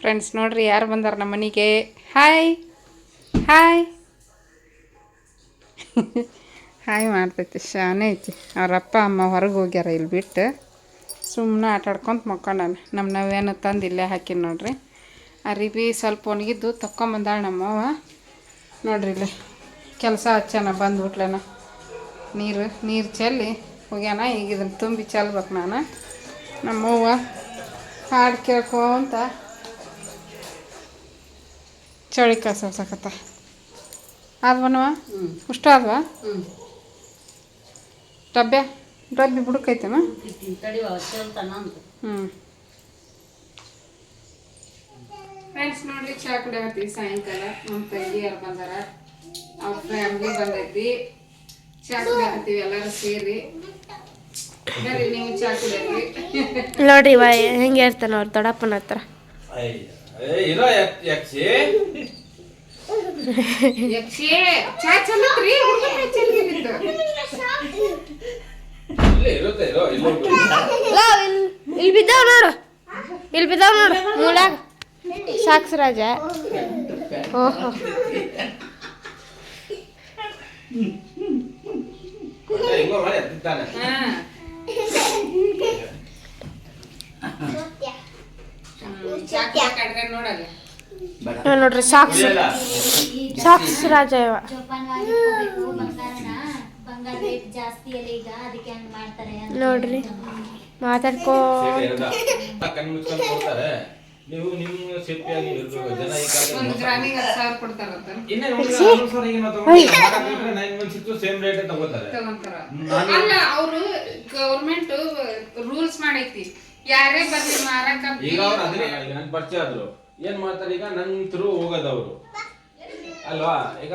Friends ನೋಡ್ರಿ, ಯಾರು ಬಂದಾರ ನಮ್ಮ ಮನೆಗೆ? ಹಾಯ್ ಹಾಯ್ ಹಾಯ್ ಮಾಡ್ತೈತಿ, ಶಾನೆ ಐತಿ. ಅವ್ರ ಅಮ್ಮ ಹೊರಗೆ ಹೋಗ್ಯಾರ ಇಲ್ಲಿ ಬಿಟ್ಟು. ಸುಮ್ಮನೆ ಆಟಾಡ್ಕೊಂತ ಮಕ್ಕೊಂಡಾನ. ನಮ್ಮ ನಾವೇನು ತಂದು ಇಲ್ಲೇ ಹಾಕಿ ನೋಡ್ರಿ. ಅರಿಬಿ ಸ್ವಲ್ಪ ಒಣಗಿದ್ದು ತಕ್ಕೊಂಬಂದಾಳ ನಮ್ಮವ್ವ ನೋಡ್ರಿ ಇಲ್ಲಿ ಕೆಲಸ ಹಚ್ಚಾನ ಬಂದ್ಬಿಟ್ಲೇನ ನೀರು ನೀರು ಚೆಲ್ಲಿ ಹೋಗ್ಯಾನ. ಈಗ ಇದನ್ನು ತುಂಬಿ ಚೆಲ್ಬೇಕು ನಾನು. ನಮ್ಮವ್ವ ಹಾಡು ಕೇಳ್ಕೊಂತ ಚಳಿ ಸೋಸಕತ್ತ ಆದ್ವನವ ಅಷ್ಟು ಆದ್ವ? ಡಬ್ಬೆ? ಡಬ್ಬಿ ಬುಡಕೈತೇನ ಹ್ಞೂ ಫ್ರೆಂಡ್ಸ್ ನೋಡ್ರಿ ಚಾ ಕುಡಿಯಕತ್ತೀವಿ ಸಾಯಂಕಾಲ. ನಮ್ಮ ತಂಗಿ ಯಾರು ಬಂದಾರ. ಅವ್ರ ಫ್ಯಾಮ್ಲಿ ಬಂದೈತಿ. ಚಾ ಕುಡಿಯತ್ತೀವಿ ಎಲ್ಲರೂ ಸೇರಿ. ಬರ್ರಿ ನೀವು ಚಾ ಕುಡಿಯರಿ ನೋಡ್ರಿ ಹೆಂಗೆ ಇರ್ತಾನ ಅವ್ರ ದೊಡ್ಡಪ್ಪನ ಹತ್ರ. ಇರೋ ಯಕ್ಷಿ. ಯಕ್ಷೇ ಚಾ ಚಲತ್ರಿ? ಹುಡುಗರು ಚೆಲ್ಲಿತ್ತು ಇಲ್ಲೇ ಇರುತ್ತೆ ಇರೋ ಇಲ್ಲೇ ಇಲ್ಲಿ ಬಿದ್ದಾವ ನೋಡು. ಇಲ್ಲಿ ಬಿದ್ದಾವ ನೋಡು ಮೂಲ್ಯಾಗ ಸಾಕ್ಸ್ ರಾಜ. ಓಹೋ. ಹಿಂಗೋ ಮಾಡಿ ಎತ್ತಿತ್ತಾನೆ ಹಾ ಚಾ ಕುಡಿಯಕ್ಕೆ ನೋಡಲ್ಲ ಇವ ನೋಡ್ರಿ ಸಾಕ್ಸ್. ಸಾಕ್ಸ್ ರಾಜ ಇವ. ಜೋಪಾನವಾಗಿ ಇಟ್ಕೋಬೇಕು ಬಂಗಾರನ ಬಂಗಾರ ರೇಟ್ ಜಾಸ್ತಿ ಅಲ್ಲ ಈಗ ಅದಕ್ಕೆ ಹಂಗ್ ಮಾಡ್ತಾರೆ ಅಂತ ನೋಡ್ರಿ ಮಾತಾಡ್ಕೋ. ನೀವು ನಿಮ್ಮ ಸೇಫ್ಟಿಯಾಗಿ ಇರ್ಬೇಕು ಜನ ಈ ಒಂದು ಗ್ರಾಮಿಗೆ ಕೊಡ್ತಾರಂತ ಇನ್ನೇ ಮಂತ್ಸ್ ಇತ್ತು ಸೇಮ್ ರೇಟ್ ತಗೋತಾರೆ. ತಗೊಂತಾರ. ಅಲ್ಲ ಅವರು ಗೌರ್ಮೆಂಟ್ ರೂಲ್ಸ್ ಮಾಡೈತಿ. ಯಾರೇ ಬರ್ಲಿ ಮಾರಕ ಈಗ ಅವ್ರು ಅದ್ರ ಈಗ ನನ್ ಪರಿಚಯ ಆದ್ರು. ಏನ್ ಮಾಡ್ತಾರೆ ಈಗ? ನನ್ ಥ್ರೂ ಹೋಗೋದವ್ರು. ಅಲ್ವಾ? ಈಗ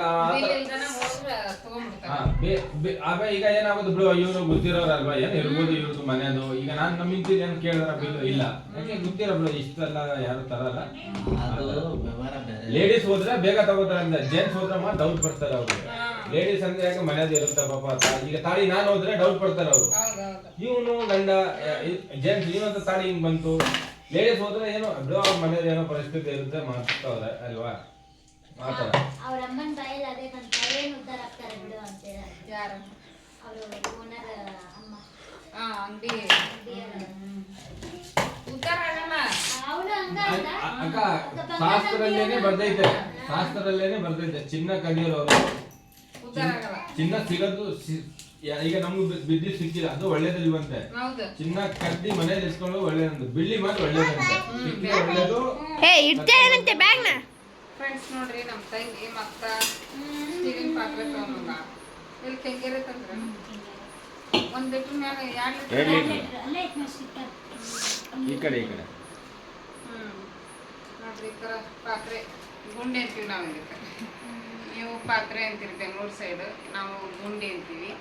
ಈಗ ಏನಾಗೋದು ಬಿಡು ಇವ್ರು ಗೊತ್ತಿರೋರಲ್ವಾ? ಏನ್ ಇರ್ಬೋದು ಇವ್ರದ್ದು ಮನೆಯದು ಈಗ ನಾನ್ ನಮ್ಮ ಇಂತಿ ಏನ್ ಕೇಳಿದ್ರ ಬಿಲ್ ಇಲ್ಲ. ಯಾಕೆ ಗೊತ್ತಿರೋ ಬಿಡು ಇಷ್ಟೆಲ್ಲ ಯಾರು ತರಲ್ಲ? ಲೇಡೀಸ್ ಹೋದ್ರೆ ಬೇಗ ತಗೋತಾರೆ ಜೇನ್ಸ್ ಜೆಂಟ್ಸ್ ಹೋದ್ರೆ ಮಾತ್ರ ಡೌಟ್ ಪಡ್ತಾರೆ ಅವ್ರು. ಲೇಡೀಸ್ ಅಂದ್ರೆ ಯಾಕೆ ಮನೆಯದು ಇರುತ್ತೆ ಪಾಪ ಈಗ ತಾಳಿ ನಾನು ಹೋದ್ರೆ ಡೌಟ್ ಪಡ್ತಾರೆ ಅವರು. ಇವನು ಗಂಡ ಜೆಂಟ್ಸ್ ಇವನಂತ ತಾಳಿ ಹಿಂಗ್ ಬಂತು. ಲೇಡೀಸ್ ಹೋದ್ರೆ ಏನೋ ಬಿಡು ಅವ್ರ ಮನೇಲಿ ಏನೋ ಪರಿಸ್ಥಿತಿ ಇರುತ್ತೆ ಮಾಡ್ತಾವ್ರೆ ಅಲ್ವಾ? ಅವ್ರ ಅಮ್ಮನ ಬಾಯಲ್ಲಿ ಅದೇ ಬಂತ ಏನ್ ಉದ್ದಾರ ಆಗ್ತಾರೆ ಬಿಡು ಅಂತ ಯಾರು? ಅವರು ಓನರ್ ಅಮ್ಮ. ಅಂಗಡಿ. ಅಂಗಡಿಯವ್ರು. ಉದ್ದಾರ ಆಗಲ್ಲ ಅವ್ಳು ಹಂಗ ಅಂದ. ಅ- ಅಕ್ಕ ಶಾಸ್ತ್ರದಲ್ಲೇನೆ ಬರ್ದೈತೆ. ಶಾಸ್ತ್ರದಲ್ಲೇನೆ ಬರ್ದೈತೆ. ಚಿನ್ನ ಕಲಿಯೋರು ಚಿನ್ನ ಸಿಗೋದು ಸಿ- ಯಾ- ಈಗ ನಮ್ಗೆ ಬಿದ್ದು ಸಿಕ್ಕಿಲ್ಲ. ಅದು ಒಳ್ಳೇದಿಲ್ವಂತೆ ಹೌದು. ಚಿನ್ನ ಕದ್ದಿ ಮನೇಲಿ ಇಸ್ಕೊಂಡು ಒಳ್ಳೇದಂತೆ. ಬಿಳ್ಳಿ ಮಾತ್ರ ಒಳ್ಳೇದಂತೆ. ಒಳ್ಳೇದು. ಬ್ಯಾಗ್ನ. ಫ್ರೆಂಡ್ಸ್ ನೋಡ್ರಿ ನಮ್ಮ ತಂಗಿ ಮತ್ತ ಸ್ಟೀಲಿನ ಪಾತ್ರೆ ತಗೊಂಡ ಇಲ್ಲಿ ಕೆಂಗೇರಿ ತಂದ್ರೆ? ಒಂದ್ ಲೀಟರ್ ಮ್ಯಾಲ ಎರಡು ಲೀಟರ್. ಈ ಕಡೆ ಈ ಕಡೆ. ಹ್ಮ್. ನೋಡ್ರಿ ಈ ಥರ ಪಾತ್ರೆ ಗುಂಡಿ ಅಂತೀವಿ ನಾವು ಇದಕ್ಕೆ. ನೀವು ಪಾತ್ರೆ ಅಂತೀರಿ ಬೆಂಗಳೂರು ಸೈಡ್ ನಾವು ಗುಂಡಿ ಅಂತೀವಿ.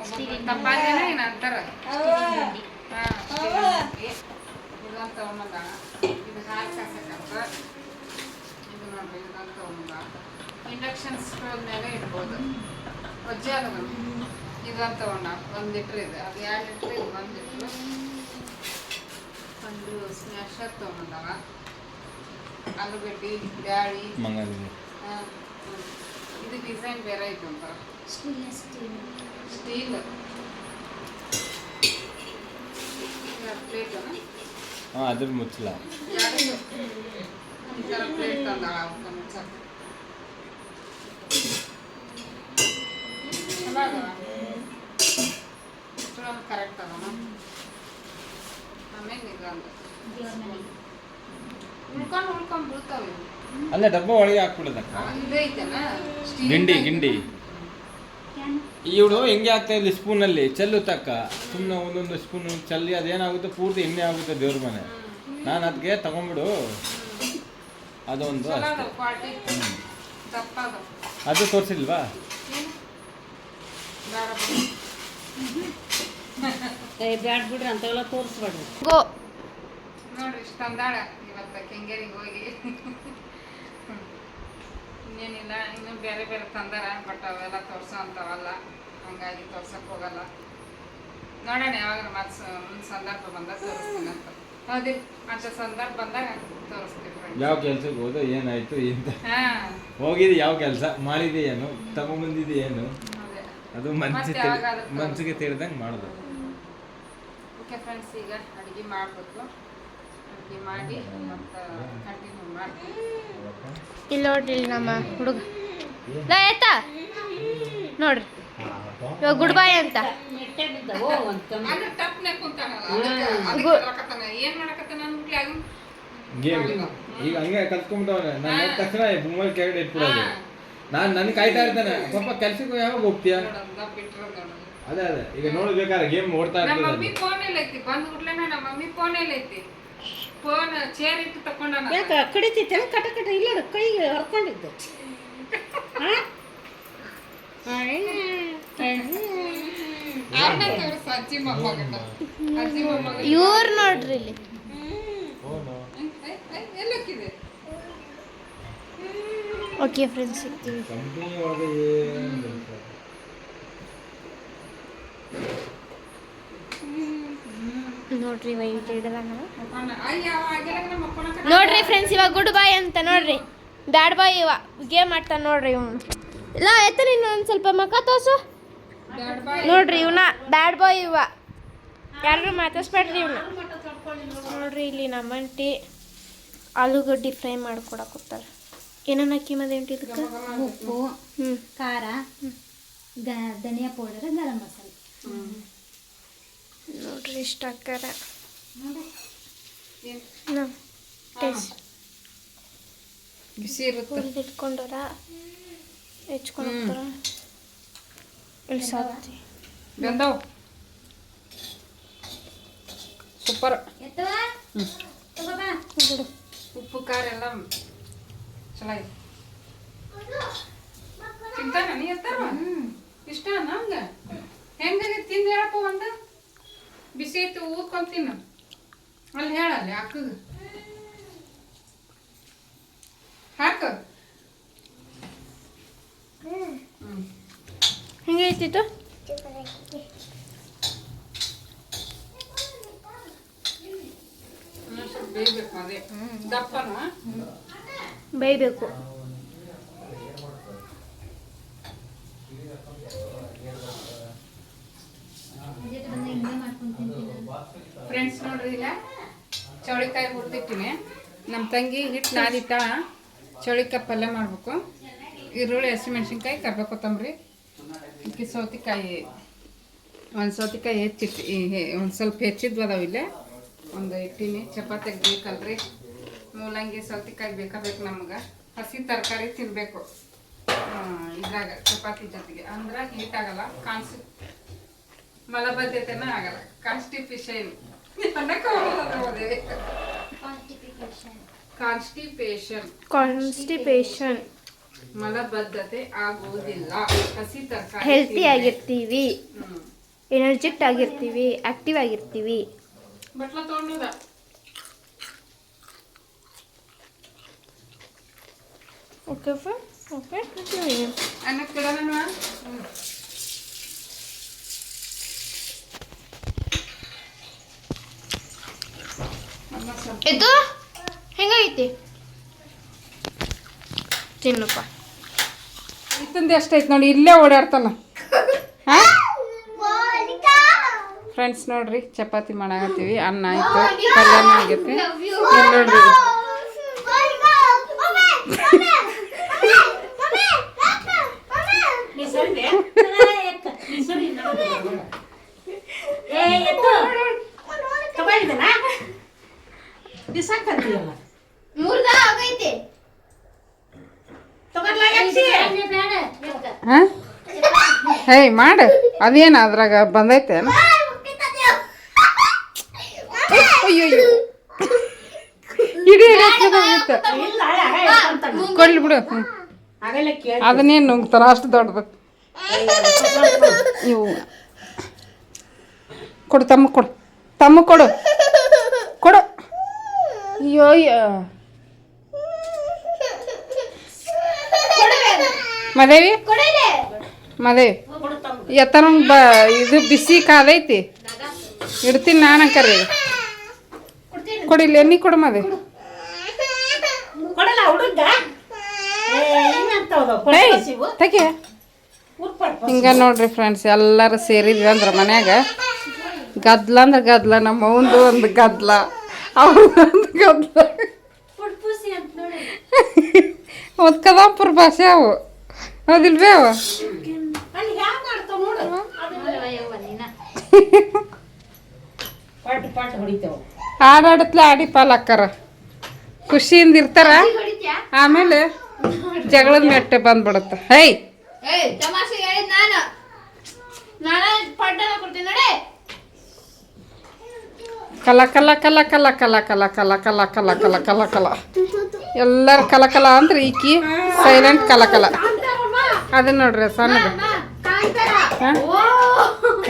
ಒಬ್ಬೊಬ್ರು ತಪ್ಪಾದೇನ ಏನು ಅಂತಾರ? ಹಾ ಇದೊಂದು ತಗೊಂಬಂದ ಇದು ಹಾಲು ಕಾಸಕ್ಕ ನೋಡ್ರಿ ಇದೊಂದು ತಗೊಂಬಂದ ಇಂಡಕ್ಷನ್ ಸ್ಟೋವ್ ಮೇಲೆ ಇಡ್ಬೋದು ವಜ್ಜೆ ಅದ ಇದೊಂದು ತಗೊಂಡ ಒಂದು ಲೀಟ್ರ್ ಇದೆ ಅದು ಎರಡು ಲೀಟ್ರ್ ಇದು ಒಂದು ಲೀಟ್ರ್ ಒಂದು ಸ್ಮ್ಯಾಶರ್ ತೊಗೊಂಡವ ಆಲೂಗಡ್ಡಿ ಬ್ಯಾಳಿ ಮಂಗನಿಗೆ ಆ, ಹ್ಮ್. ಇದು ಡಿಸೈನ್ ಬೇರೆ ಐತೆ ಒಂಥರ Stainless steel. ಸ್ಟೀಲ್ ಪ್ಲೇಟ್ ಹಾಂ ಅದ್ರ ಮುಚ್ಚಲ ಅಲ್ಲೇ ಡಬ್ಬ ಒಳಗೆ ಹಾಕ್ಬಿಡದಕ್ಕ ಗಿಂಡಿ. ಗಿಂಡಿ. ಇವಳು ಹೆಂಗೆ ಆಗ್ತಾ ಇಲ್ಲಿ ಸ್ಪೂನಲ್ಲಿ ಚೆಲ್ಲು ತಕ್ಕ ಸುಮ್ಮನೆ ಒಂದೊಂದು ಸ್ಪೂನ್ ಚೆಲ್ಲಿ ಅದೇನಾಗುತ್ತೆ ಪೂರ್ತಿ ಎಣ್ಣೆ ಆಗುತ್ತೆ ದೇವ್ರ ಮನೆ ನಾನು ಅದಕ್ಕೆ ತಗೊಂಬಿಡು ಅದೊಂದು ಅದು ತೋರಿಸಿಲ್ವಾ. ಬ್ಯಾಡ್ ಬಿಡ್ರಿ ಅಂತೆಲ್ಲ ತೋರಿಸ್ಬೇಡ್ರಿ. ನೋಡ್ರಿ ಇಷ್ಟ ತಂದಾಳ ಇವತ್ತು ಕೆಂಗೇರಿಗೆ ಹೋಗಿ. ಇನ್ನೇನಿಲ್ಲ ಇನ್ನು ಬೇರೆ ಬೇರೆ ತಂದಾರ ಬಟ್ ಅವೆಲ್ಲ ತೋರ್ಸೋ ಅಂಥವಲ್ಲ. ಹಂಗಾಗಿ ತೋರ್ಸಕ್ ಹೋಗಲ್ಲ. ನೋಡೋಣ ಯಾವಾಗ ಮತ್ತೆ ಮುಂದೆ ಸಂದರ್ಭ ಬಂದಾಗ ತೋರಿಸ್ತೀನಿ ಅಂತ. ಅದೇ ಅಂತ ಸಂದರ್ಭ ಬಂದಾಗ ತೋರಿಸ್ತೀವಿ. ಯಾವ ಕೆಲ್ಸಕ್ಕೆ ಹೋದ ಏನಾಯ್ತು ಎಂತ? ಹಾ. ಹೋಗಿದ್ದು ಯಾವ ಕೆಲಸ? ಮಾಡಿದೆ ಏನು ತಗೊಂಬಂದಿದೆ ಏನು ಅದೇ. ಅದು ಮನ್ಸಿಗೆ ಮನ್ಸಿಗೆ ತಿಳಿದಂಗೆ ಮಾಡೋದು. ಓಕೆ ಫ್ರೆಂಡ್ಸ್ ಈಗ ಅಡುಗೆ ಮಾಡಬೇಕು. ಅಡುಗೆ ಮಾಡಿ ಮತ್ತೆ ಕಂಟಿನ್ಯೂ ಮಾಡ್ತೀವಿ ಇಲ್ಲಿ ನೋಡ್ರಿ ಇಲ್ಲಿ ನಮ್ಮ ಹುಡುಗ ಆಯ್ತಾ ನೋಡ್ರಿ. ಇವಾಗ ಗುಡ್ ಬಾಯ್ ಅಂತ. ಬಿದ್ದವು ಅಂದ್ರೆ ಟಪ್ನೆ ಕುಂತಾನಲ್ಲ ಅದಕ್ಕೆ. ಏನ್ ಮಾಡಕತ್ತಾನ ಅಂದ್ಬಿಟ್ಲೆ? ಗೇಮ್. ಈಗ ಹಂಗೆ ಕಲ್ತ್ಕೊಂಡ್ಬಿಟ್ಟವನೆ ನಾನು ತಕ್ಷಣ ಮೊಬೈಲ್ ಕೆಳಗಡೆ ಇಟ್ಬಿಡೋದು. ನಾನು ನನ್ ಕಾಯ್ತಾ ಇರ್ತಾನೆ. ಪಾಪ ಕೆಲ್ಸಕ್ಕೆ ಯಾವಾಗ ಹೋಗ್ತೀಯಾ. ಅದೇ ಅದೇ. ಈಗ ನೋಡ್ಬೇಕಾದ್ರೆ ಗೇಮ್ ಓಡ್ತಾ ನಮ್ಮ ಇರ್ತದೆ ಮಮ್ಮಿ ಫೋನ್ ಎಲ್ಲ ಐತಿ ಬಂದ್ ಕೂಡ್ಲೇನೆ ನಮ್ಮ ಮಮ್ಮಿ ಫೋನ್ ಎಲ್ಲ ಐತಿ ಫೋನ್ ಚೇರ್ ಇಟ್ಟು ತಕೊಂಡಾನ ಯಾಕ ಕಡಿತೈತೆ ಕಟ ಕಟ ಇಲ್ಲ ಕೈಗೆ ಹರ್ಕೊಂಡಿದ್ದು. ಆರನೇ ಇವ್ರು ನೋಡ್ರಿ ಇಲ್ಲಿ. ಓಕೆ ಫ್ರೆಂಡ್ಸ್ ಸಿಗ್ತೀವಿ? ನೋಡ್ರಿ ವೈಟ್ ಇಡಲ್ಲ ನೋಡ್ರಿ ಫ್ರೆಂಡ್ಸ್ ಇವಾಗ ಗುಡ್ ಬಾಯ್ ಅಂತ ನೋಡ್ರಿ. ಬ್ಯಾಡ್ ಬಾಯ್ ಇವ. ಗೇಮ್ ಆಡ್ತಾನೆ ನೋಡ್ರಿ ಇವನು ಇಲ್ಲ ಎತ್ತ ನೀನು ಒಂದು ಸ್ವಲ್ಪ ಮಕ್ಕ ಬಾಯ್ ನೋಡ್ರಿ ಇವನ ಬ್ಯಾಡ್ ಬಾಯ್ ಇವ. ಯಾರು ಮಾತಾಡ್ಸ್ಬೇಡ್ರಿ ಇವನ. ನೋಡ್ರಿ ಇಲ್ಲಿ ನಮ್ಮ ಅಂಟಿ ಆಲೂಗಡ್ಡೆ ಫ್ರೈ ಮಾಡ್ಕೊಡಕತ್ತಾರ ಏನನ್ನ ಅಕ್ಕಿ ಮದೇಂಟಿ ಇದಕ್ಕೆ? ಉಪ್ಪು ಹ್ಞೂ ಖಾರ ಧನಿಯಾ ಪೌಡರ್ ಗರಂ ಮಸಾಲೆ. ನೋಡ್ರಿ ಇಷ್ಟ ಹಾಕ್ಯಾರ ಏನ್? ಟೇಸ್ಟ್. ಇಟ್ಕೊಂಡಾರ ಹೆಚ್ಕೊಂಡು ಸಾಧ್ಯ ಬೆಂದವ್ ಸೂಪರ್. ಉಪ್ಪು ಖಾರ ಎಲ್ಲ ಚಲೋ ಐತಿ ತಿಂತಾನ ನೀ ಎತ್ತಾರ ಇಷ್ಟ ನಂಗ ಹೆಂಗಾಗೈತಿ ತಿಂದು ಹೇಳಪ್ಪ ಒಂದು ಬಿಸಿ ಐತಿ ಊದ್ಕೊಂಡ್ ತಿನ್ನು ಅಲ್ಲಿ ಹೇಳಲ್ಲಿ ಅಕ್ಕಗ ಹಾಕು ಹ್ಮ್ ಹೆಂಗೈತಿತ್ತು ಇನ್ನೊಂದ್ ಸ್ವಲ್ಪ ಬೇಯ್ಬೇಕು ಅದೇ ದಪ್ಪನ ಬೇಯಬೇಕು ಜೊತೆ ಬಂದಾಗ ಹಿಂಗೆ ಮಾಡ್ಕೊಂಡ್ ತಿಂತೀನಿ ಬೇಯಬೇಕು. ಫ್ರೆಂಡ್ಸ್ ನೋಡ್ರಿ ಇಲ್ಲ? ಚೌಳಿಕಾಯಿ ಹುರಿದಿಟ್ಟಿನಿ. ನಮ್ಮ ತಂಗಿ ಹಿಟ್ಟು ನಾದಿಟ್ಟ ಚೌಳಿಕಾಯಿ ಪಲ್ಯ ಮಾಡಬೇಕು. ಈರುಳ್ಳಿ ಹಸಿಮೆಣ್ಸಿನ್ಕಾಯಿ ಕರ್ಬೇವು ಕೊತ್ತಂಬರಿ. ಇದಕ್ಕೆ ಸೌತೆಕಾಯಿ ಒಂದು ಸೌತೆಕಾಯಿ ಹೆಚ್ಚಿಟ್ಟು ಒಂದು ಸ್ವಲ್ಪ ಹೆಚ್ಚಿದ್ವು ಅದಾವ ಇಲ್ಲೇ. ಒಂದು ಇಟ್ಟಿನಿ ಚಪಾತಿಗೆ ಬೇಕಲ್ರಿ ಮೂಲಂಗಿ ಸೌತೆಕಾಯಿ ಬೇಕಾಗಬೇಕು ನಮ್ಗೆ. ಹಸಿ ತರಕಾರಿ ತಿನ್ನಬೇಕು ಇದ್ರಾಗ ಚಪಾತಿ ಜೊತೆಗೆ. ಅಂದ್ರೆ ಹೀಟ್ ಆಗಲ್ಲ ಕಾನ್ಸಿ ಮಲಬದ್ಧತೆನೂ ಆಗಲ್ಲ. ಕಾನ್ಸ್ಟಿಪೇಷನ್. ಕಾನ್ಸ್ಟಿಪೇಷನ್ ಕಾನ್ಸ್ಟಿಪೇಷನ್ ಮಲಬದ್ಧತೆ ಆಗುವುದಿಲ್ಲ. ಹಸಿ ತರಕಾರಿ ಹೆಲ್ತಿ ಆಗಿರ್ತೀವಿ. ಎನರ್ಜೆಟ್ ಆಗಿರ್ತೀವಿ ಆಕ್ಟಿವ್ ಆಗಿರ್ತೀವಿ. ಬಟ್ಲ ತೊಗೊಂಡದ? ಓಕೆ ಫರ್ ಓಕೆ ಅನ್ನಕ್ಕೆ ಬಿಡೋಣ ಇದು ಹೆಂಗೈತಿ? ತಿನ್ನಪ್ಪ. ಇತ್ತಂದು ಎಷ್ಟೈತೆ ನೋಡಿ ಇಲ್ಲೇ ಓಡಾಡ್ತಾನ. ಫ್ರೆಂಡ್ಸ್ ನೋಡ್ರಿ ಚಪಾತಿ ಮಾಡಾಕತ್ತೀವಿ ಅನ್ನ ಆಯ್ತು ಕಲ್ಯಾಣ ಆಗೈತಿ. ನೋಡ್ರಿ ನೀ ಸರಿ ಎತ್ತ ನೀ ಸರಿ ಏ ಎತ್ತು ತಗೊಂಡಿದ್ದನ ಬಿಸಾಕಂತೀಯಲ್ಲ ಮೂರ್ದ ಆಗೈತಿ ತಗೊಂಡ್ಲ ಎತ್ತಿ ಬೇಡ, ಬೇಡ, ಎತ್ತ. ಹಾಂ ಹೇಯ್ ಮಾಡು. ಅದೇನು ಅದ್ರಾಗ ಬಂದೈತೆ ಇಡೀ ಕೊಡ್ಲಿ ಬಿಡು. ಅದನ್ನೇನು ನುಂಗ್ತಾರ ಅಷ್ಟು ದೊಡ್ಡದು. ಇವು. ಕೊಡು ತಮ್ಮ ಕೊಡು. ತಮ್ಮ ಕೊಡು. ಕೊಡು. ಅಯ್ಯೋ ಅಯ್ಯೋ ಮದೇವಿ? ಮದೇವಿ ಎತ್ತರ ಬ ಇದು ಬಿಸಿ ಕಾದೈತಿ. ಇಡ್ತೀನಿ ನಾನು ಅಂಕರಿ. ಕೊಡಿಲ್ಲ ಎಣ್ಣೆ ಕೊಡು ಮದೆ. ತೆಗೆ ಉರ್ಪಡ್ಪ ಹಿಂಗ ನೋಡ್ರಿ ಫ್ರೆಂಡ್ಸ್ ಎಲ್ಲರೂ ಸೇರಿದ್ವಿ ಅಂದ್ರೆ ಮನ್ಯಾಗ. ಗದ್ಲ ಅಂದ್ರೆ ಗದ್ಲ ನಮ್ಮ ಅವಂದು ಒಂದು ಗದ್ಲ ಅವ್ರದ್ದು ಒಂದು ಗದ್ಲ. ಒಂದು ಕದಾಪುರ ಭಾಷೆ ಅವು. ಹೌದಿಲ್ವೇ ಅವ ಅಲ್ಲಿ ಹ್ಯಾಂಗ ಮಾಡ್ತಾವ ನೋಡು ನೋಡವ್ವ ಯವ್ವ ನೀನ ಪಾಟ್ ಪಾಟ್ ಹೊಡಿತೇವ ಆಡಾಡತ್ಲೆ ಆಡಿ ಪಾಲಕ್ಕಾರ ಖುಷಿಯಿಂದ ಇರ್ತಾರ ಆಮೇಲೆ ಜಗಳದ ಮೆಟ್ಟೆ ಬಂದ್ಬಿಡತ್ತ ಹೈ ಕಲ ಕಲ ಕಲ ಕಲ ಕಲ ಕಲ ಕಲ ಕಲ ಕಲ ಕಲ ಕಲ ಕಲ ಎಲ್ಲರ ಕಲಕಲ ಕಲ ಅಂದ್ರೆ ಈಕಿ ಸೈಲೆಂಟ್ ಕಲಕಲ ಕಲ ಅದೇ ನೋಡ್ರಿ ಸಣ್ಣದು ಹಾ?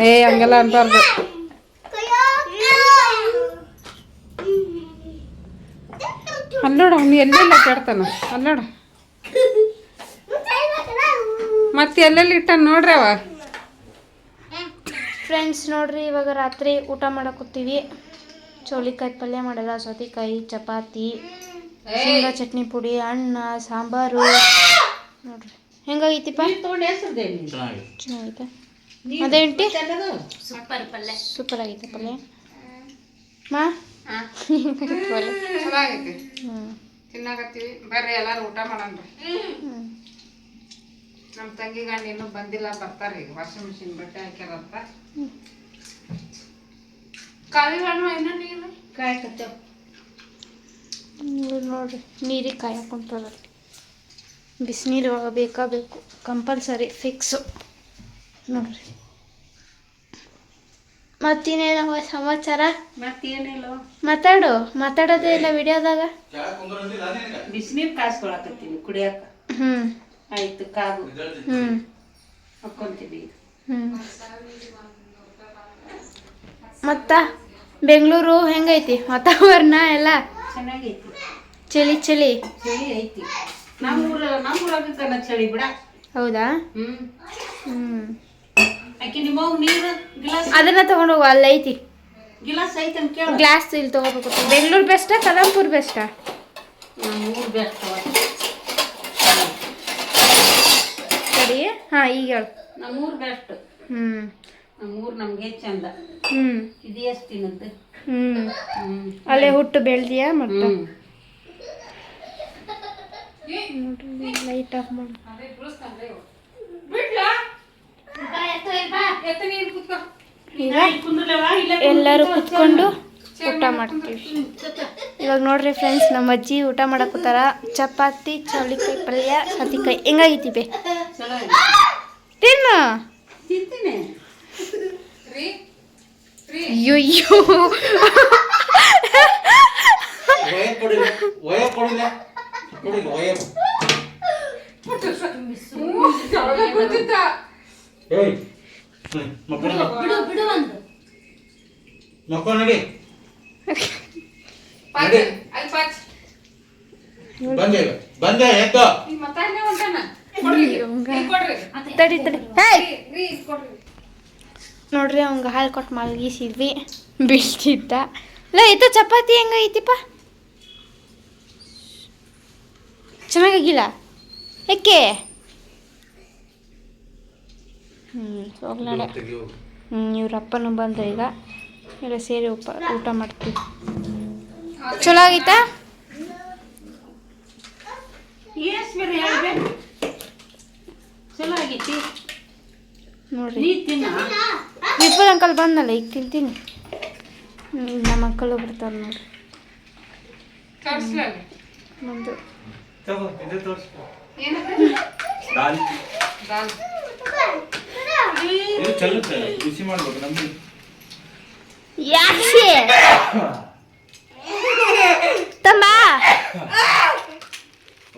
ಏ ಹಂಗೆಲ್ಲ ಅನ್ಬಾರ್ದು. ಅಲ್ಲೋಡ ಅವ್ನು ಎಲ್ಲೆಲ್ಲ ಕೆಡ್ತಾನ? ಅಲ್ಲೋಡ. ಮತ್ತೆ ಎಲ್ಲೆಲ್ಲಿ ಇಟ್ಟಾನ ನೋಡ್ರಿ ಅವ? ಫ್ರೆಂಡ್ಸ್ ನೋಡ್ರಿ ಇವಾಗ ರಾತ್ರಿ ಊಟ ಮಾಡಕತ್ತೀವಿ ಚೌಳಿಕಾಯಿ ಪಲ್ಯ ಮಾಡಲ್ಲ ಸೌತೆಕಾಯಿ ಚಪಾತಿ ಶೇಂಗಾ ಚಟ್ನಿ ಪುಡಿ ಅನ್ನ ಸಾಂಬಾರು. ನೋಡ್ರಿ. ಹೆಂಗಾಗೈತಿಪ್ಪ? ತಗೊಂಡು ಹೆಸರ್ದೆ ನೀನು. ಚೆನ್ನಾಗೈತೆ. ಅದೇಂಟಿ? ಸೂಪರ್ ಪಲ್ಯ ಸೂಪರ್ ಆಗೈತೆ ಪಲ್ಯ ಮಾ? ಚೆನ್ನಾಗೈತಿ. ತಿನ್ನಾಕತ್ತೀವಿ. ಬರ್ರಿ ಎಲ್ಲಾರು ಊಟ ಮಾಡೋಣ ನಮ್ಮ ತಂಗಿ ಗಂಡ ಇನ್ನೂ ಬಂದಿಲ್ಲ ಬರ್ತಾರೆ ಈಗ. ವಾಷಿಂಗ್ ಮಿಷಿನ್ ಬಟ್ಟೆ ಹಾಕ್ಯಾರಂತ. ಕಾವಿ ಹಣ್ಣು ಇನ್ನೂ ನೀರು ಕಾಯ್ಕತ್ತೇವ ನೋಡ್ರಿ ನೀರಿಗೆ ಕಾಯಿ ಹಾಕೊಂತಾರ ಬಿಸಿನೀರು ಬೇಕಾ ಬೇಕು ಕಂಪಲ್ಸರಿ ಫಿಕ್ಸು ನೋಡ್ರಿ. ಮತ್ತಿನ್ನೇನವ ಸಮಾಚಾರ? ಮತ್ತೇನಿಲ್ಲ. ಮಾತಾಡು. ಮಾತಾಡೋದೇ ಇಲ್ಲ ವಿಡಿಯೋದಾಗ. ಬಿಸಿನೀರು ಕಾಸ್ಕೊಳಕತ್ತೀನಿ ಕುಡಿಯಾಕ. ಹ್ಞೂ ಆಯ್ತು ಕಾಗು. ಹ್ಞೂ ಹಾಕ್ಕೊಂತೀವಿ ಹ್ಞೂ ಮತ್ತ? ಬೆಂಗಳೂರು ಹೆಂಗೈತಿ ವಾತಾವರಣ ಎಲ್ಲ? ಚೆನ್ನಾಗೈತಿ. ಚಳಿ ಚಳಿ. ಚಳಿ ಐತಿ. ನಮ್ಮೂರ ನಮ್ಮೂರಾಗ ಚಳಿ ಬಿಡ. ಹೌದಾ? ಹ್ಮ್. ಹ್ಞೂ ಆಕಿ ನಿಮ್ಮ ನೀರು ಗಿಲಾಸ್ ಅದನ್ನ ತಗೊಂಡೋಗು ಅಲ್ಲೈತಿ ಗಿಲಾಸ್ ಐತನ್ ಕೇಳ. ಗ್ಲಾಸ್ ಇಲ್ಲಿ ತಗೋಬೇಕು. ಬೆಂಗಳೂರು ಬೆಸ್ಟ ಕಲಂಪುರ್ ಬೆಸ್ಟಾ? ನಮ್ಮೂರ್ ಬೆಸ್ಟ್ ಸರಿ ಹಾ ಈಗ ಹೇಳು. ನಮ್ಮೂರು ಬೆಸ್ಟ್. ಹ್ಞೂ ನಮ್ಮೂರು ನಮ್ಗೆ ಚಂದ. ಹ್ಮ್. ಇದು ಎಷ್ಟು ಹ್ಮ್. ಅಲ್ಲೇ ಹುಟ್ಟು ಬೆಳ್ದಿಯಾ ಮತ್ತೆ? ಹ್ಮ್. ನೋಡ್ರಿ ಲೈಟ್ ಆಫ್ ಮಾಡಿ. ಎಲ್ಲರೂ ಕುತ್ಕೊಂಡು ಊಟ ಮಾಡ್ತೀವಿ. ಇವಾಗ ನೋಡ್ರಿ ಫ್ರೆಂಡ್ಸ್ ನಮ್ಮ ಅಜ್ಜಿ ಊಟ ಮಾಡಕ್ಕೂತಾರ ಚಪಾತಿ ಚೌಳಿಕಾಯಿ ಪಲ್ಯ ಸತಿಕಾಯಿ. ಹೆಂಗಾಗೈತಿ ಬೇ? ತಿನ್ನು. ಅಯ್ಯೋ ವಯರ್ ಕೊಡಿಲ್ಲ ವಯರ್ ಕೊಡಿಲ್ಲ ಕೊಡಿಲ್ಲ ವಯರ್ ಏಯ್ ಹ್ಮ್, ಮಕ್ಕಳು ಬಿಡು ಬಿಡು ಒಂದು ಮಕ್ಕಳು ನಡಿ ನಡಿ ಬಂದೆ ಈಗ. ಬಂದೆ ಎದ್ದು ತಡಿ ತಡಿ ನೋಡ್ರಿ ಅವಂಗ ಹಾಲು ಕೊಟ್ಟು ಮಲಗಿಸಿದ್ವಿ ಬೀಳ್ತಿದ್ದ ಇಲ್ಲ ಇದು ಚಪಾತಿ ಹೆಂಗೈತಿಪ್ಪ ಚೆನ್ನಾಗಾಗಿಲ್ಲ ಯಾಕೆ? ಹ್ಞೂ ಹೋಗ್ಲಾಡ ಹ್ಞೂ ಇವ್ರ ಅಪ್ಪನು ಬಂದ್ರು ಈಗ. ಎಲ್ಲ ಸೇರಿ ಉಪ ಊಟ ಮಾಡ್ತೀವಿ. ಚಲೋ ಆಗೈತಾ? ನೋಡ್ರಿ. ವಿಪುಲ್ ಅಂಕಲ್ ಬಂದಲ್ಲ ಈಗ ತಿಂತೀನಿ. ನಮ್ಮ ಅಂಕಲು ಬರ್ತಾರೆ ನೋಡ್ರಿ. ಒಂದು ತಗೋ ಇದು ತೋರ್ಸು ಇದು ಚಲುತ್ತೆ ಬಿಸಿ ಮಾಡ್ಬೇಕು ನಮ್ಗೆ ಯಾಕೆ ತಮ್ಮ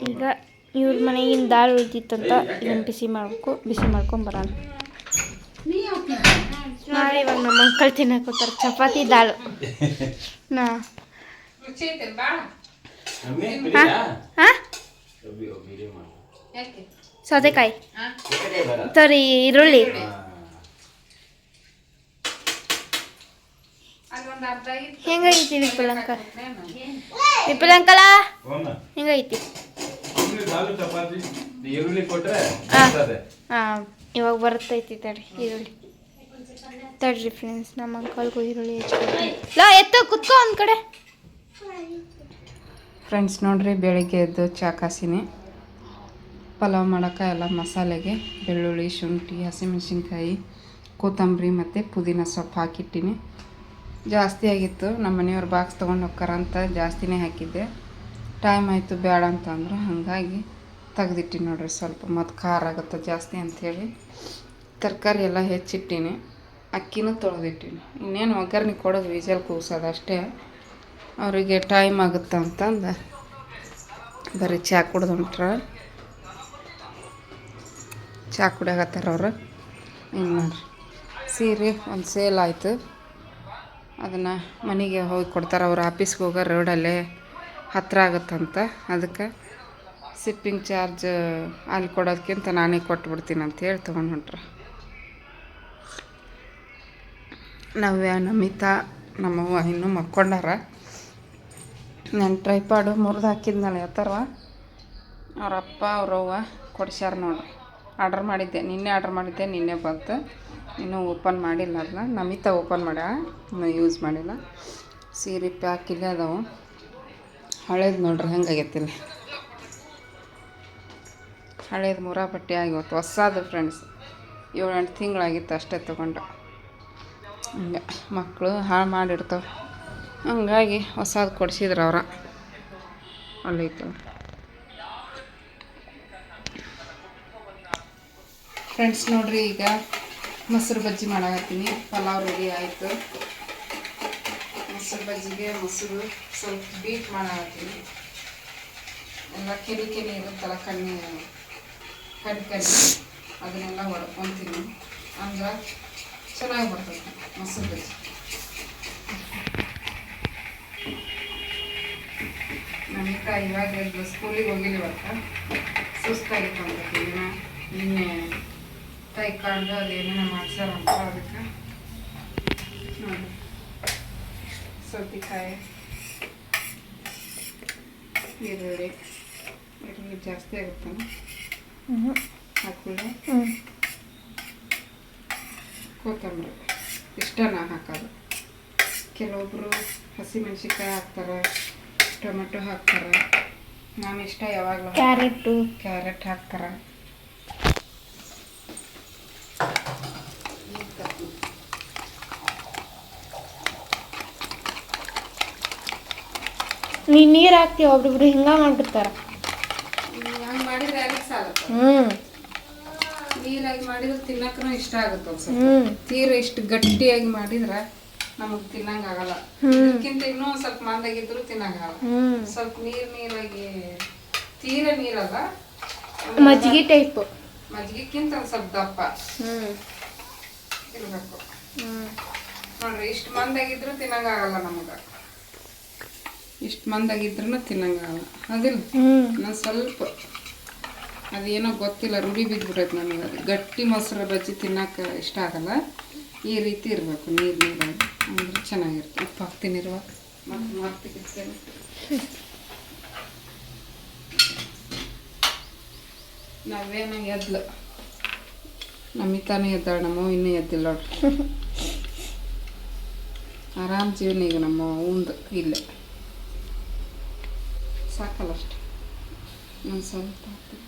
ಈಗ ಇವ್ರ ಮನೆಗಿನ ದಾಲ್ ಉಳಿತಿತ್ತಂತ ಇದನ್ನ ಬಿಸಿ ಮಾಡ್ಬೇಕು ಬಿಸಿ ಮಾಡ್ಕೊಂಡ್ ಬರೋಣ ನಾಳೆ ಇವಾಗ ನಮ್ಮ ಅಂಕಲ್ ತಿನ್ನಕೋತಾರ ಚಪಾತಿ ದಾಲ್ ನಾ ಹಾ ಸೌತೆಕಾಯಿ. ಸಾರಿ ಈರುಳ್ಳಿ. ಹೆಂಗೈತಿ ವಿಪುಲಂಕ? ವಿಪುಲಂಕಲ? ಹೆಂಗೈತಿ ಹಾಂ. ಇವಾಗ ಬರುತ್ತೈತಿ ತಡಿ ಈರುಳ್ಳಿ. ತಡ್ರಿ ಫ್ರೆಂಡ್ಸ್ ನಮ್ಮ ಅಂಕಲ್ಗೂ ಈರುಳ್ಳಿ ಹೆಚ್ಚು ಲೋ ಎತ್ತು ಕುತ್ಕೋ ಒಂದು ಕಡೆ. ಫ್ರೆಂಡ್ಸ್ ನೋಡಿರಿ, ಬೆಳಿಗ್ಗೆ ಎದ್ದು ಚಾ ಕಾಸಿನಿ. ಪಲಾವ್ ಮಾಡೋಕೆ ಎಲ್ಲ ಮಸಾಲೆಗೆ ಬೆಳ್ಳುಳ್ಳಿ, ಶುಂಠಿ, ಹಸಿಮೆಣಸಿನ್ಕಾಯಿ, ಕೊತ್ತಂಬರಿ ಮತ್ತು ಪುದೀನ ಸೊಪ್ಪು ಹಾಕಿಟ್ಟಿನಿ. ಜಾಸ್ತಿ ಆಗಿತ್ತು ನಮ್ಮ ಮನೆಯವ್ರು ಬಾಕ್ಸ್ ತೊಗೊಂಡು ಹೋಗ್ತಾರ ಅಂತ ಜಾಸ್ತಿನೇ ಹಾಕಿದ್ದೆ. ಟೈಮ್ ಆಯಿತು ಬೇಡ ಅಂತಂದ್ರೆ ಹಾಗಾಗಿ ತೆಗ್ದಿಟ್ಟಿನಿ ನೋಡ್ರಿ ಸ್ವಲ್ಪ. ಮತ್ತು ಖಾರ ಆಗುತ್ತೆ ಜಾಸ್ತಿ ಅಂಥೇಳಿ ತರಕಾರಿ ಎಲ್ಲ ಹೆಚ್ಚಿಟ್ಟಿನಿ. ಅಕ್ಕಿನೂ ತೊಳೆದಿಟ್ಟಿನಿ. ಇನ್ನೇನು ಒಗ್ಗರಣೆ ಕೊಡೋದು, ವಿಜಲ್ ಕೂಗ್ಸೋದು ಅಷ್ಟೇ. ಅವರಿಗೆ ಟೈಮ್ ಆಗುತ್ತೆ ಅಂತಂದು. ಬರೀ ಚಹಾ ಕುಡ್ದು ಹೊಂಟ್ರ ಚಹಾ ಕುಡಿಯಾಕತ್ತಾರ ಅವರು. ಏನು ಮಾಡ್ರಿ? ಸೀರೆ ಒಂದು ಸೇಲ್ ಆಯಿತು. ಅದನ್ನು ಮನೆಗೆ ಹೋಗಿ ಕೊಡ್ತಾರೆ ಅವ್ರು. ಆಫೀಸ್ಗೆ ಹೋಗೋ ರೋಡಲ್ಲೇ ಹತ್ತಿರ ಆಗುತ್ತಂತ ಅದಕ್ಕೆ ಸಿಪ್ಪಿಂಗ್ ಚಾರ್ಜ್ ಅಲ್ಲಿ ಕೊಡೋದಕ್ಕಿಂತ ನಾನೇ ಕೊಟ್ಬಿಡ್ತೀನಿ ಅಂತ ಹೇಳಿ ತೊಗೊಂಡು ಹೊಂಟ್ರ ನವ್ಯ ನಮಿತಾ ನಮ್ಮವ್ವ ಇನ್ನೂ ಮಕ್ಕೊಂಡಾರ. ನಾನು ಟ್ರೈಪಾಡು ಮುರಿದು ಹಾಕಿದ್ನಲ್ಲ ಹೇಳ್ತಾರವ ಅವ್ರ ಅಪ್ಪ ಅವ್ರವ್ವ ಕೊಡ್ಸ್ಯಾರ ನೋಡ್ರಿ. ಆರ್ಡ್ರ್ ಮಾಡಿದ್ದೆ. ನಿನ್ನೆ ಆರ್ಡ್ರ್ ಮಾಡಿದ್ದೆ, ನಿನ್ನೆ ಬಂತು. ಇನ್ನೂ ಓಪನ್ ಮಾಡಿಲ್ಲ ಅದನ್ನ ನಮಿತಾ ಓಪನ್ ಮಾಡ ಇನ್ನೂ ಯೂಸ್ ಮಾಡಿಲ್ಲ. ಸೀರೆ ಪ್ಯಾಕ್ ಇಲ್ಲೇ ಅದಾವು. ಹಳೇದು ನೋಡ್ರಿ, ಹಂಗಾಗೈತಿಲ್ಲ. ಹಳೇದು ಮೂರ ಬಟ್ಟೆ ಆಗಿವತ್ತು. ಹೊಸದು ಫ್ರೆಂಡ್ಸ್ ಏಳು ಎಂಟು ತಿಂಗಳಾಗಿತ್ತು ಅಷ್ಟೇ ತೊಗೊಂಡು. ಹಂಗೆ ಮಕ್ಕಳು ಹಾಳು ಮಾಡಿರ್ತಾವೆ ಹಂಗಾಗಿ ಹೊಸದು ಕೊಡಿಸಿದ್ರು ಅವ್ರ. ಅಲ್ಲಿತ್ತು ಫ್ರೆಂಡ್ಸ್ ನೋಡ್ರಿ ಈಗ ಮೊಸರು ಬಜ್ಜಿ ಮಾಡಾಕತ್ತೀನಿ. ಪಲಾವ್ ರೆಡಿ ಆಯಿತು. ಮೊಸರು ಬಜ್ಜಿಗೆ ಮೊಸರು ಸ್ವಲ್ಪ ಬೀಟ್ ಮಾಡಾಕತ್ತೀನಿ. ಎಲ್ಲ ಕೆನೆ ಕೆನೆ ಇರುತ್ತಲ್ಲ ಕಣ್ಣಿ, ಕಣ್ಣು ಕಣ್ಣಿ. ಅದನ್ನೆಲ್ಲ ಹೊಡ್ಕೊತೀನಿ ಅಂದ್ರೆ ಚೆನ್ನಾಗಿ ಬರ್ತೈತೆ ಮೊಸರು ಬಜ್ಜಿ. ನಮಿತಾ ಇವಾಗ ಸ್ಕೂಲಿಗೆ ಹೋಗಿಲ್ಲ ಇವತ್ತು. ಸುಸ್ತಾಗಿತ್ತು ಅಂತ ದಿನ ನಿನ್ನೆ ತೈಕಾಂಡು ಅದೇನೇನೋ ಮಾಡ್ಸಾರಂತ ಅದಕ್ಕೆ ನೋಡಿ. ಸೌತೆಕಾಯಿ ಈರುಳ್ಳಿ ಈರುಳ್ಳಿ ಜಾಸ್ತಿ ಆಗುತ್ತೆ ಹಾಕೊಳ್ಳಿ ಕೊತ್ತಂಬರಿ. ಇಷ್ಟ ನಾ ಹಾಕೋದು ಕೆಲವೊಬ್ಬರು ಹಸಿಮೆಣ್ಸಿನ್ಕಾಯಿ ಹಾಕ್ತಾರೆ. ಟೊಮೆಟೊ ಹಾಕ್ತಾರೆ. ನಾನು ಇಷ್ಟ ಯಾವಾಗಲೂ ಕ್ಯಾರೆಟು. ಕ್ಯಾರೆಟ್ ಹಾಕ್ತಾರೆ. ನೀ ನೀರು ಹಾಕ್ತೀವಿ ಒಬ್ರಿಬ್ರು? ಹಿಂಗೆ ಮಾಡಿರ್ತಾರೆ. ಹಂಗೆ ಮಾಡಿದ್ರೆ ಯಾರಿಗೆ ಸಾಲತ್ತೆ. ಹ್ಮ್. ನೀರಾಗಿ ಮಾಡಿದ್ರೆ ತಿನ್ನಕ್ಕೂ ಇಷ್ಟ ಆಗುತ್ತೆ ಹ್ಞೂ ಸ್ವಲ್ಪ ತೀರ ಇಷ್ಟು ಗಟ್ಟಿಯಾಗಿ ಮಾಡಿದ್ರೆ ನಮಗೆ ತಿನ್ನಂಗಾಗಲ್ಲ ಇದಕ್ಕಿಂತ ಇನ್ನೂ ಸ್ವಲ್ಪ ಮಂದಾಗಿದ್ರು ತಿನ್ನಂಗಾಗಲ್ಲ ಸ್ವಲ್ಪ ನೀರ್ ನೀರಾಗಿ ತೀರ ನೀರಲ್ಲ. ಮಜ್ಜಿಗೆ ಟೈಪ್ ಮಜ್ಜಿಗೆಕ್ಕಿಂತ ಒಂದು ಸ್ವಲ್ಪ ದಪ್ಪ. ಇರಬೇಕು. ನೋಡ್ರಿ ತಿನ್ನಂಗ ಮಂದಾಗಿದ್ರು ತಿನ್ನಂಗಾಗಲ್ಲ ನಮಗ. ಇಷ್ಟು ಮಂದಾಗಿದ್ರು ತಿನ್ನಂಗಾಗಲ್ಲ ಅದಿಲ್ಲ ನಾನು ಸ್ವಲ್ಪ. ಅದೇನೋ ಗೊತ್ತಿಲ್ಲ ರೂಢಿ ಬಿದ್ದುಬಿಟ್ಟೈತೆ ನಮಗೆ ಅದು. ಗಟ್ಟಿ ಮೊಸರು ಬಜ್ಜಿ ತಿನ್ನಕ್ಕೆ ಇಷ್ಟ ಆಗಲ್ಲ. ಈ ರೀತಿ ಇರಬೇಕು ನೀರು ನೀರಾಗಿ ಅಂದ್ರೆ ಚೆನ್ನಾಗಿರುತ್ತೆ. ಉಪ್ಪು ಹಾಕ್ತೀನಿ ಇರುವಾಗ. ಮತ್ತೆ ಕಿತ್ತೀನಿ ನಾವೇನೋ ಎದ್ಲು. ನಮ್ಮಿತಾನೆ ಎದ್ದಾಳ ನಮ್ಮವ್ವ ಇನ್ನೂ ಎದ್ದಿಲ್ಲ ನೋಡ್ರಿ ಆರಾಮ್ ಜೀವನ ಈಗ ನಮ್ಮ ಉಂದು ಇಲ್ಲೇ. ಸಾಕಲ್ಲ ಅಷ್ಟೆ. ಒಂದು ಸ್ವಲ್ಪ ಹಾಕ್ತೀನಿ.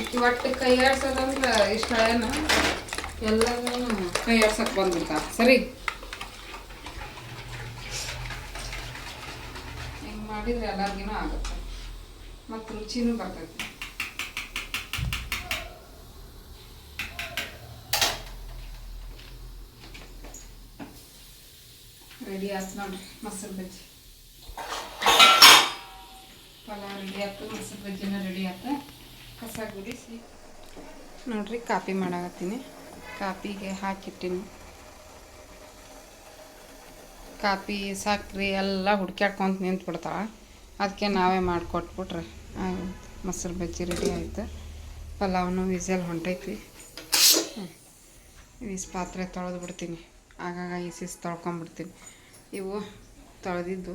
ಈಕಿ ಒಟ್ಟು ಕೈ ಆಡ್ಸೋದಂದ್ರೆ ಇಷ್ಟ ಏನು? ಎಲ್ಲದೂ ಕೈ ಆಡ್ಸಕ್ಕೆ ಬಂದ್ಬಿಡ್ತಾರ. ಸರಿ? ಹಿಂಗ್ ಮಾಡಿದ್ರೆ ಎಲ್ಲರಿಗೂ ಆಗುತ್ತೆ. ಮತ್ತೆ ರುಚಿನೂ ಬರ್ತೈತಿ. ರೆಡಿ ಆಯ್ತು ನೋಡ್ರಿ, ಮೊಸರು ಬಜ್ಜಿ. ಪಲಾವ್ ರೆಡಿ ಆಯ್ತು ಮೊಸರು ಬಜ್ಜಿನ ರೆಡಿ ಆಯ್ತು ಕಸ ನೋಡ್ರಿ, ಕಾಪಿ ಮಾಡಾಕತ್ತೀನಿ. ಕಾಪಿಗೆ ಹಾಕಿಟ್ಟಿನಿ. ಕಾಪಿ, ಸಕ್ರೆ ಎಲ್ಲ ಹುಡ್ಕ್ಯಾಡ್ಕೊಂತ ನಿಂತು ಬಿಡ್ತಾಳೆ ಅದಕ್ಕೆ ನಾವೇ ಮಾಡಿಕೊಟ್ಬಿಟ್ರೆ. ಮೊಸರು ಬಜ್ಜಿ ರೆಡಿ ಆಯಿತು. ಪಲಾವ್ನು ವಿಸಲ್ ಹೊಂಟೈತಿ. ಈಸ್ ಪಾತ್ರೆ ತೊಳೆದು ಬಿಡ್ತೀನಿ ಆಗಾಗ ಈಸಿಸ್ ತೊಳ್ಕೊಂಬಿಡ್ತೀನಿ. ಇವು ತೊಳೆದಿದ್ದು.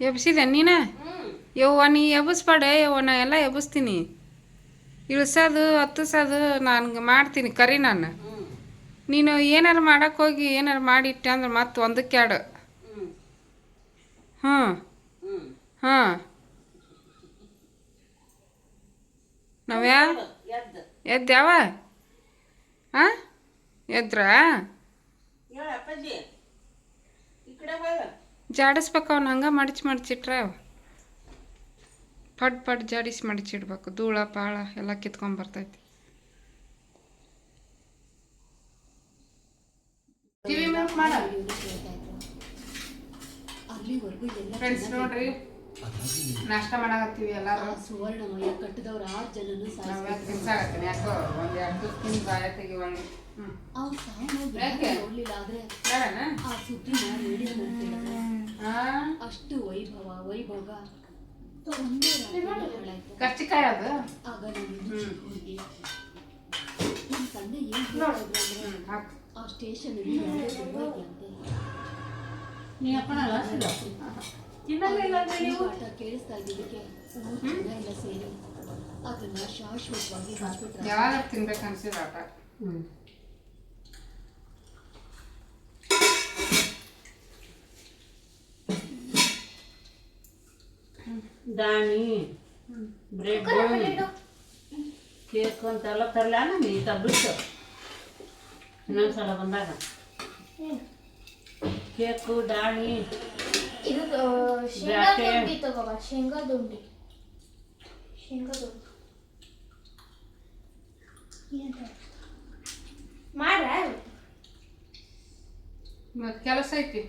ಎಬ್ಸಿದೆ ನೀನ? ಯವ್ವ, ನೀ ಎಬ್ಸ್ಬೇಡ, ಯವ್ವ, ನಾ ಎಲ್ಲ ಎಬ್ಸ್ತೀನಿ. ಇಳಿಸೋದು, ಹತ್ತಿಸೋದು ನಾನು ಮಾಡ್ತೀನಿ, ಕರಿ ನಾನು. ನೀನು ಏನಾರು ಮಾಡಕ್ಕೆ ಹೋಗಿ, ಏನಾರು ಮಾಡಿಟ್ಟೆ ಅಂದ್ರೆ ಮತ್ತೆ ಒಂದಕ್ಕೆ ಎರಡು. ಹ್ಞೂ. ಹಾಂ ನಾವ್ಯಾ? ಎದ್ದ್ಯಾವ ಹಾಂ ಎದ್ರಾ? ಜಾಡಿಸ್ಬೇಕು ಅವ್ನು ಹಂಗೆ ಮಡಚಿ ಮಡಚಿಟ್ರೆ ಪಡ್ ಪಡ್ ಜಾಡಿಸಿ ಮಡಚಿಡ್ಬೇಕು. ಧೂಳ ಪಾಳ ಎಲ್ಲ ಎಲ್ಲ ಫ್ರೆಂಡ್ಸ್ ನೋಡ್ರಿ. ನಾಷ್ಟ ಮಾಡಾಕತ್ತೀವಿ ಎಲ್ಲಾರು. ಸುವರ್ಣಮಯ ಕಟ್ಟಿದವ್ರು ಆರು ಜನನು ತಿನ್ಸಾಕತ್ತೀನಿ ಯಾಕೋ ಒಂದು ಎರಡು ಬಾಯ ಹ್ಞೂ ಅವ್ರು ಸಾವು ಯಾಕೆ? ನೋಡ್ಲಿಲ್ಲ ಆದ್ರೆ ಬೇಡನ? ಆ ಸುದ್ದಿನ ರೇಡಿಯೋ ಕೇಳಿದ್ರೆ ಹಾಂ ಅಷ್ಟು ವೈಭವ ವೈಭೋಗ. ಒಂದೇ ರಾತ್ರಿ ಹಾಳಾಯ್ತು ಕರ್ಚಿಕಾಯಿ ಅದು ಆಗ ನಾನು ಹೋಗಿ. ನಮ್ಮ ತಂದೆ ಏನ್ ಹೇಳ್ತಾ ಇದ್ರು ಅಂದ್ರೆ ಹ್ಞೂ ಹಾಕು. ಆ ಸ್ಟೇಷನ್ ಅಲ್ಲಿ ಯಾರೋ ದೆವ್ವ ಇದೆಯಂತೆ ಈ ಪಾಠ ಕೇಳಿಸ್ತಾ ಇದ್ದಿದ್ದಕ್ಕೆ ಊರ್ ಜನ ಎಲ್ಲ ಸೇರಿ ಅದನ್ನ ಶಾಶ್ವತವಾಗಿ ಹಾಸ್ಪಿಟ್ಲ್ ಯಾವಾಗ ತಿನ್ಬೇಕು ಅನ್ಸಿದ ಆಟ. ದಾಣಿ ಬ್ರೆಡ್ ಕೇಕ್ ಅಂತೆಲ್ಲ ತರಲ. ನೀತ ಬಿಟ್ಟು ಇನ್ನೊಂದ್ಸಲ ಬಂದಾಗ. ಕೇಕು ದಾಣಿ ಇದು ಆ, ಶೇಂಗಾ ಬ್ಯಾಟೆ. ದುಂಡಿ ತಗೋಬಾ ಶೇಂಗಾ ದುಂಡಿ. ಶೇಂಗಾ ದುಂಡಿ. ಮಾಡ್ರ ಮತ್ತೆ ಕೆಲಸ ಐತಿ?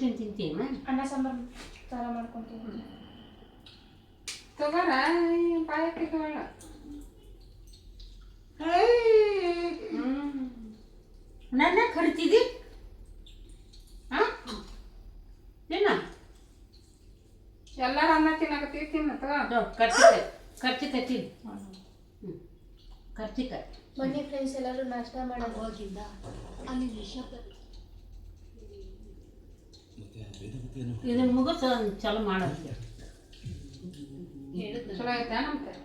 ಕಲಿಸಿ ತಿಂತೀನ ಅನ್ನ ಸಾಂಬಾರು ಥರ ಮಾಡ್ಕೊತೀನಿ. ತಗೋರ? ಬಾಯ ಹೈ ಹ್ಮ್. ನನ್ನ ಕರಿತಿದ್ದಿ ಹಾಂ ಏನ ಎಲ್ಲಾರು ಅನ್ನ ತಿನ್ನಕತ್ತೀವಿ ತಿನ್ನ ತಗೋ. ಕರ್ಚಿಕಾಯಿ ಕರ್ಚಿಕಾಯಿ ತಿನ್ ಹ್ಞೂ ಮೊನ್ನೆ ಬನ್ನಿ ಫ್ರೆಂಡ್ಸ್ ಎಲ್ಲರೂ ನಾಷ್ಟ ಮಾಡಕ್ಕೆ ಹೋಗಿದ್ದ? ಅಲ್ಲಿ ನಿಶಬ್ದ ಇದನ್ನ ಮುಗಿಸ್ ಚಲೋ ಮಾಡೋದು. ಚಲೋ ಐತಾ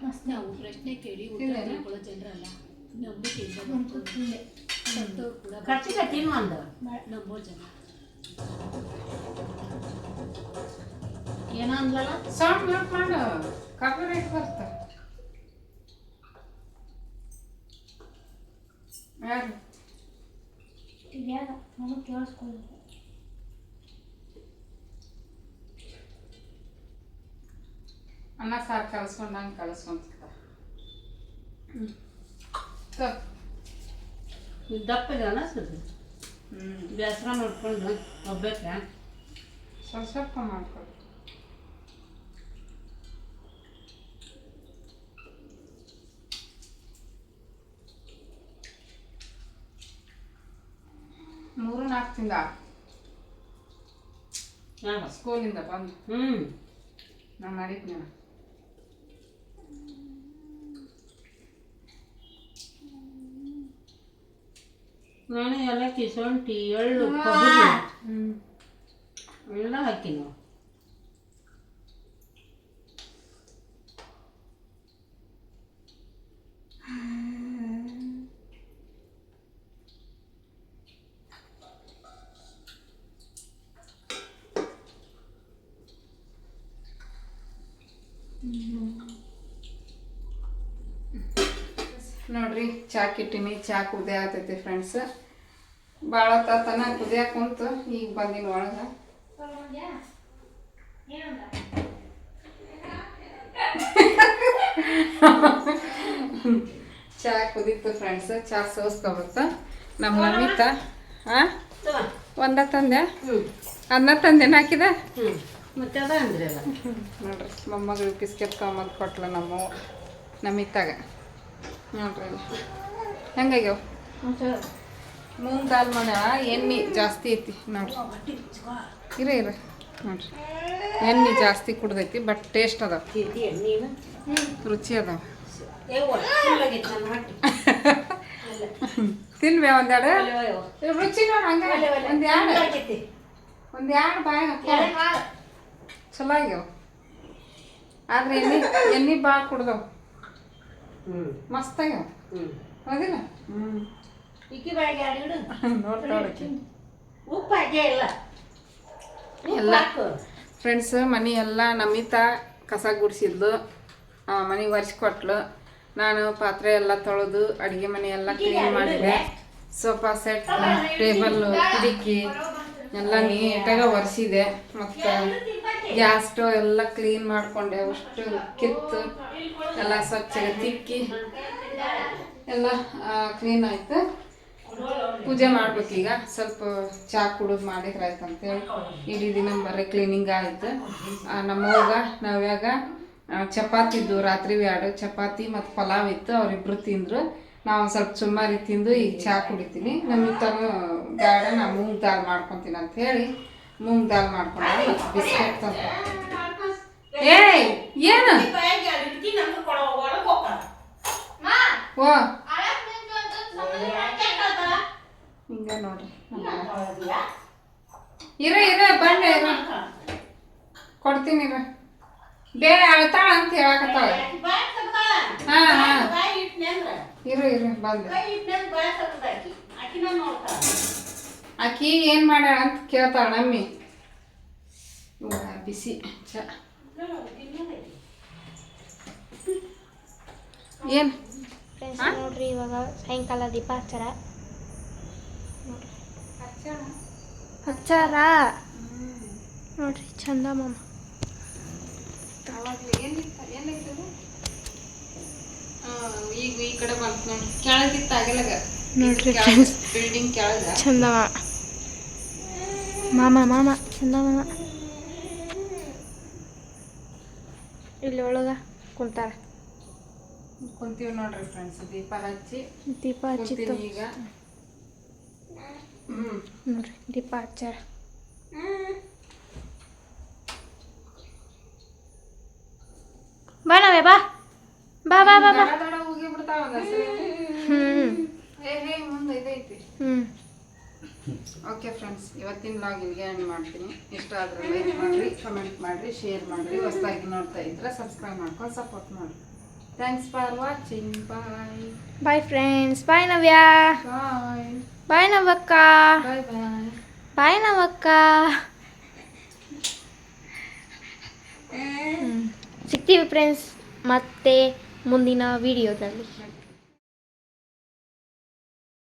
ಮಸ್ತ್ ನಾವು ಪ್ರಶ್ನೆ ಕೇಳಿ ಉತ್ತರ ಜನರಲ್ಲ. ಸತ್ತವ್ರು ಕೂಡ ಕರ್ಚಿಕಾಯಿ ತಿನ್ನು ಅಂದ. ನಂಬೋ ಜನ. ಏನೋ ಅಂದ್ಲಲ್ಲ? ಸೌಂಡ್ ಮ್ಯೂಟ್ ಮಾಡು. ಕಾಪಿರೈಟ್ ಬರ್ತ. ಯಾರು? ಇದ್ಯಾಗ ನಾನು ಕೇಳಿಸ್ಕೊಳ್ಳಿ ಅನ್ನ ಸಾರು ಕಲಸ್ಕೊಂಡಂಗೆ ಕಲಸ್ಕೊಂತ ದಪ್ಪಗೆ ಅನಿಸ್ತದೆ ಹ್ಞೂ ಬೇಸರ ಮಾಡ್ಕೊಂಡು ಒಬ್ಬೇಕ ಸ್ವಲ್ಪ ಸ್ವಲ್ಪ ಮಾಡ್ಕೊಡಿ ಮೂರು ನಾಲ್ಕು ತಿಂದ ಸ್ಕೂಲಿಂದ ಬಂದು? ಹ್ಞೂ ನಾನು ಮಾಡಿದ್ನಿ ನಾನು ಏಲಕ್ಕಿ ಶುಂಠಿ ಎಳ್ಳು ಕೊಬ್ಬರಿ. ಎಲ್ಲ ಹಾಕಿನಿ. ನೋಡ್ರಿ ಚಾ ಕಿಟ್ಟಿನಿ ಚಾ ಕುದೇ ಆಗ್ತೈತಿ ಫ್ರೆಂಡ್ಸ್ ಭಾಳ ತನ ಕುದಿಯಾಕ ಕುಂತು ಈಗ ಬಂದಿನ ಒಳಗೆ. ಚಾ ಕುದೀತು ಫ್ರೆಂಡ್ಸ್ ಚಾ ಸೋಸ್ಕೊಬೇಕು ನಮ್ಮ ನಮಿತ ಹಾಂ ಒಂದ ತಂದೆ? ಅನ್ನ ತಂದೆ ಹಾಕಿದ? ಮತ್ತೆ ನೋಡ್ರಿ ಮೊಮ್ಮಗಳು ಬಿಸ್ಕೆಟ್ ತೊಗೊಂಬಂದು ಕೊಟ್ಲ ನಮ್ಮ ನಮಿತಾಗ. ನೋಡ್ರಿ. ಹೆಂಗಾಗ್ಯಾವ? ಮೂಂಗ್ ದಾಲ್ ಮಾಡ್ಯಾಳ ಎಣ್ಣೆ ಜಾಸ್ತಿ ಐತಿ ನೋಡ್ರಿ. ಇರ ಇರ ನೋಡ್ರಿ. ಎಣ್ಣೆ ಜಾಸ್ತಿ ಕುಡ್ದೈತಿ ಬಟ್ ಟೇಸ್ಟ್ ಅದಾವ. ನೀನು ರುಚಿ ಅದಾವ. ತಿನ್ಬೆ ಒಂದೆರಡು. ರುಚಿ ನೋಡ ಹಂಗ ಒಂದೆರಡು ಒಂದೆರಡು ಬಾಯಿ. ಚಲೋ ಆಗ್ಯಾವ. ಆದ್ರೆ ಎಣ್ಣೆ ಎಣ್ಣೆ ಭಾಳ ಕುಡ್ದವ್. ಮಸ್ತ್ ಆಗ್ಯಾವ. ಹ್ಮ್. ಹೌದಿಲ್ಲ? ಹ್ಮ್. ಇಕ್ಕಿ ಬಾಯಿಗೆ ಎರಡು ಇಡು. ನೋಡ್ತಾವಳಕ್ಕೆ ಉಪ್ಪು ಹಾಕೇ ಇಲ್ಲ. ಎಲ್ಲ. ಫ್ರೆಂಡ್ಸ್ ಮನೆ ಎಲ್ಲ ನಮಿತಾ ಕಸ ಗುಡಿಸಿದ್ಲು. ಮನೆ ಒರೆಸ್ಕೊಟ್ಲು ನಾನು ಪಾತ್ರೆ ಎಲ್ಲ ತೊಳೆದು ಅಡುಗೆ ಮನೆ ಎಲ್ಲ ಕ್ಲೀನ್ ಮಾಡಿದೆ. ಸೋಫಾ ಸೆಟ್ ಟೇಬಲ್ ಕಿಟಕಿ ಎಲ್ಲ ನೀಟಾಗಿ ಒರೆಸಿದೆ. ಮತ್ತು ಗ್ಯಾಸ್ ಸ್ಟವ್ ಎಲ್ಲ ಕ್ಲೀನ್ ಮಾಡಿಕೊಂಡೆ. ಅಷ್ಟು ಕಿತ್ತು. ಎಲ್ಲ ಸ್ವಚ್ಛಗೆ ತಿಕ್ಕಿ. ಎಲ್ಲ ಕ್ಲೀನ್ ಆಯ್ತು. ಪೂಜೆ ಮಾಡ್ಬೇಕೀಗ ಸ್ವಲ್ಪ ಚಾ ಕುಡಿದು ಮಾಡಿದ್ರೆ ಆಯ್ತು ಅಂತೇಳಿ ಇಡೀ ದಿನ ಬರೀ ಕ್ಲೀನಿಂಗ್ ಆಯ್ತು. ನಮ್ಮವಾಗ ನಾವ್ಯಾಗ ಚಪಾತಿ ಇದ್ದು ರಾತ್ರಿ ಎರಡು ಚಪಾತಿ ಮತ್ತು ಪಲಾವ್ ಇತ್ತು. ಅವರಿಬ್ರು ತಿಂದರು. ನಾವು ಸ್ವಲ್ಪ ಸುಮಾರಿ ತಿಂದು ಈಗ ಚಾ ಕುಡಿತೀನಿ. ನಮಗೆ ತಮ್ಮ ಬೇಡ ನಾ ಮೂಂಗ್ ದಾಲ್ ಮಾಡ್ಕೊತೀನಿ ಅಂತ ಹೇಳಿ ಮೂಂಗ್ ದಾಲ್ ಮಾಡ್ಕೊಂಡು ಬಿಸ್ಕೆಟ್ ತಂದ ಏಯ್ ಏನು? ಓ. ಹಿಂಗ ನೋಡ್ರಿ ಇರ ಇರ ಬಂಡೆ ಇರ. ಕೊಡ್ತೀನಿ ಇರ. ಬೇರೆ ಅಳ್ತಾಳ ಅಂತ ಹೇಳಕತ್ತಾಳ. ಹಾಂ ಹಾಂ. ಹಾ ಹಾ ಬಾಯಿ ಇಟ್ನೆ ಅಂದ್ರೆ ಇರು ಇರು ಬಂದೆ. ಆಕಿ. ಏನು ಮಾಡ್ಯಾಳ ಅಂತ ಕೇಳ್ತಾಳ ನಮ್ಮಿ. ಬಿಸಿ ಚ. ಏನು? ನೋಡ್ರಿ ಇವಾಗ ಸಾಯಂಕಾಲ ದೀಪ ಹಚ್ಚಾರ ಹಚ್ಚಾರ? ನೋಡ್ರಿ ಚಂದ ಮಾಮ. ಈಗ ಈ ಕಡೆ ಬಂತ ನೋಡಿ ಕೆಳಗಿತ್ತ ಆಗಲಾಗ ನೋಡ್ರಿ ಬಿಲ್ಡಿಂಗ್ ಕೆಳಗ. ಚಂದ ಮಾಮ. ಮಾಮ ಚಂದ ಮಾಮ. ಇಲ್ಲಿ ಒಳಗ ಕುಂತಾರ. ಕುಂತೀವಿ ನೋಡ್ರಿ ಫ್ರೆಂಡ್ಸ್ ದೀಪ ಹಚ್ಚಿ. ದೀಪ ಹಚ್ಚಿತ್ತು. ಈಗ. ಹ್ಮ್. ನೋಡ್ರಿ ಡಿಪಾರ್ಚರ್ ಬಾ ನಾವೇ ಬಾ. ಬಾ ಬಾ ಬಾ ಬಾ. ದಡ ದಡ ಹೋಗಿ ಬಿಡ್ತಾವ ಒಂದೊಂದ್ಸರಿ. ಏ ಹೇ ಮುಂದೆ ಇದೈತಿ. ಹ್ಮ್. ಓಕೆ ಫ್ರೆಂಡ್ಸ್ ಇವತ್ತಿನ ಲಾಗ್ ಇಲ್ಲಿಗೆ ಎಂಡ್ ಮಾಡ್ತೀನಿ? ಇಷ್ಟ ಆದ್ರೆ ಲೈಕ್ ಮಾಡಿರಿ ಕಮೆಂಟ್ ಮಾಡಿರಿ ಶೇರ್ ಮಾಡಿರಿ. ಹೊಸದಾಗಿ ನೋಡ್ತಾ ಇದ್ರೆ ಸಬ್ಸ್ಕ್ರೈಬ್ ಮಾಡ್ಕೊಂಡು ಸಪೋರ್ಟ್ ಮಾಡಿ thanks for watching bye bye friends bye Navya. Bye bye ನವಕ್ಕ bye ನವಕ್ಕ. ಸಿಗ್ತೀವಿ ಫ್ರೆಂಡ್ಸ್ ಮತ್ತೆ ಮುಂದಿನ ವಿಡಿಯೋದಲ್ಲಿ